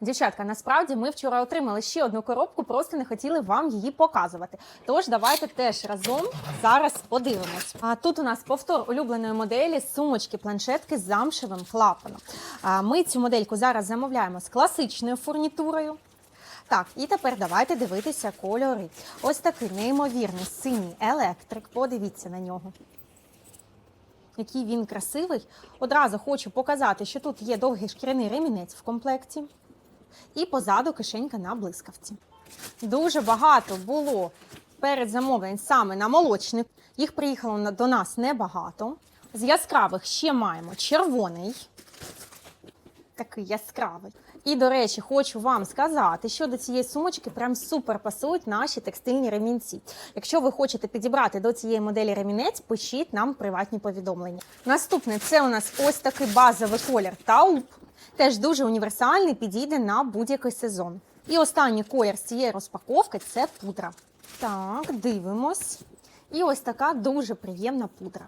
Дівчатка, насправді ми вчора отримали ще одну коробку, просто не хотіли вам її показувати. Тож давайте теж разом зараз подивимось. А тут у нас повтор улюбленої моделі сумочки, планшетки з замшевим клапаном. А ми цю модельку зараз замовляємо з класичною фурнітурою. Так, і тепер давайте дивитися кольори. Ось такий неймовірний синій електрик. Подивіться на нього. Який він красивий. Одразу хочу показати, що тут є довгий шкіряний ремінець в комплекті. І позаду кишенька на блискавці. Дуже багато було перед замовлень саме на молочник. Їх приїхало до нас небагато. З яскравих ще маємо червоний. Такий яскравий. І, до речі, хочу вам сказати, що до цієї сумочки прям супер пасують наші текстильні ремінці. Якщо ви хочете підібрати до цієї моделі ремінець, пишіть нам приватні повідомлення. Наступне це у нас ось такий базовий колір тауп. Теж дуже універсальний, підійде на будь-який сезон. І останній колір з цієї розпаковки це пудра. Так, дивимось. І ось така дуже приємна пудра.